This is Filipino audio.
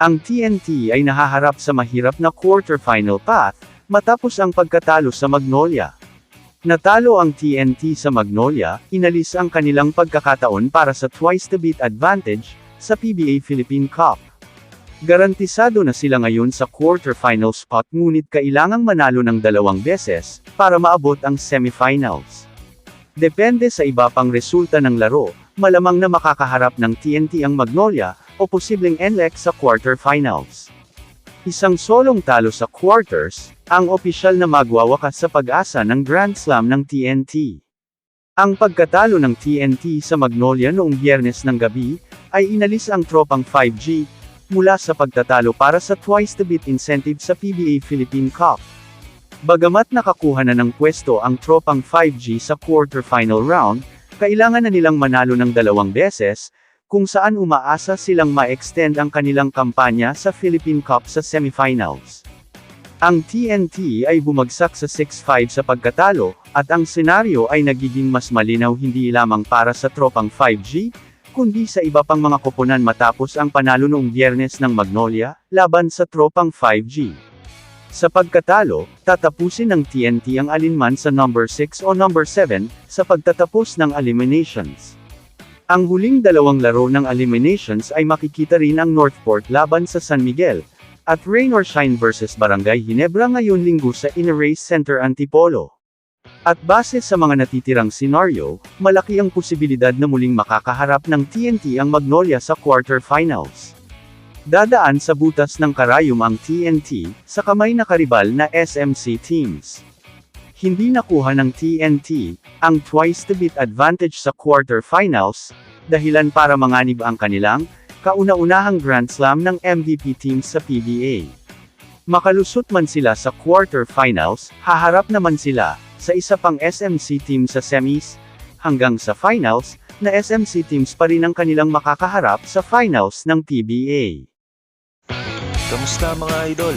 Ang TNT ay nahaharap sa mahirap na quarterfinal path, matapos ang pagkatalo sa Magnolia. Natalo ang TNT sa Magnolia, inalis ang kanilang pagkakataon para sa twice-the-beat advantage, sa PBA Philippine Cup. Garantisado na sila ngayon sa quarterfinal spot ngunit kailangang manalo ng dalawang beses, para maabot ang semifinals. Depende sa iba pang resulta ng laro, malamang na makakaharap ng TNT ang Magnolia, o posibleng NLEX sa quarterfinals. Isang solong talo sa quarters, ang opisyal na magwawakas sa pag-asa ng Grand Slam ng TNT. Ang pagkatalo ng TNT sa Magnolia noong biyernes ng gabi, ay inalis ang tropang 5G, mula sa pagtatalo para sa twice-the-beat incentive sa PBA Philippine Cup. Bagamat nakakuha na ng pwesto ang tropang 5G sa quarterfinal round, kailangan na nilang manalo ng dalawang beses, kung saan umaasa silang ma-extend ang kanilang kampanya sa Philippine Cup sa semifinals. Ang TNT ay bumagsak sa 6-5 sa pagkatalo, at ang senaryo ay nagiging mas malinaw hindi lamang para sa tropang 5G, kundi sa iba pang mga koponan matapos ang panalo noong biyernes ng Magnolia, laban sa tropang 5G. Sa pagkatalo, tatapusin ng TNT ang alinman sa number 6 o number 7, sa pagtatapos ng eliminations. Ang huling dalawang laro ng eliminations ay makikita rin ang Northport laban sa San Miguel, at Rain or Shine versus Barangay Ginebra ngayon linggo sa Inner Race Center Antipolo. At base sa mga natitirang senaryo, malaki ang posibilidad na muling makakaharap ng TNT ang Magnolia sa quarterfinals. Dadaan sa butas ng karayom ang TNT, sa kamay na karibal na SMC teams. Hindi nakuha ng TNT, ang twice-the-beat advantage sa quarterfinals, dahilan para manganib ang kanilang, kauna-unahang Grand Slam ng MVP teams sa PBA. Makalusot man sila sa quarterfinals, haharap naman sila, sa isa pang SMC team sa semis, hanggang sa finals, na SMC teams pa rin ang kanilang makakaharap sa finals ng PBA. Kamusta mga idol?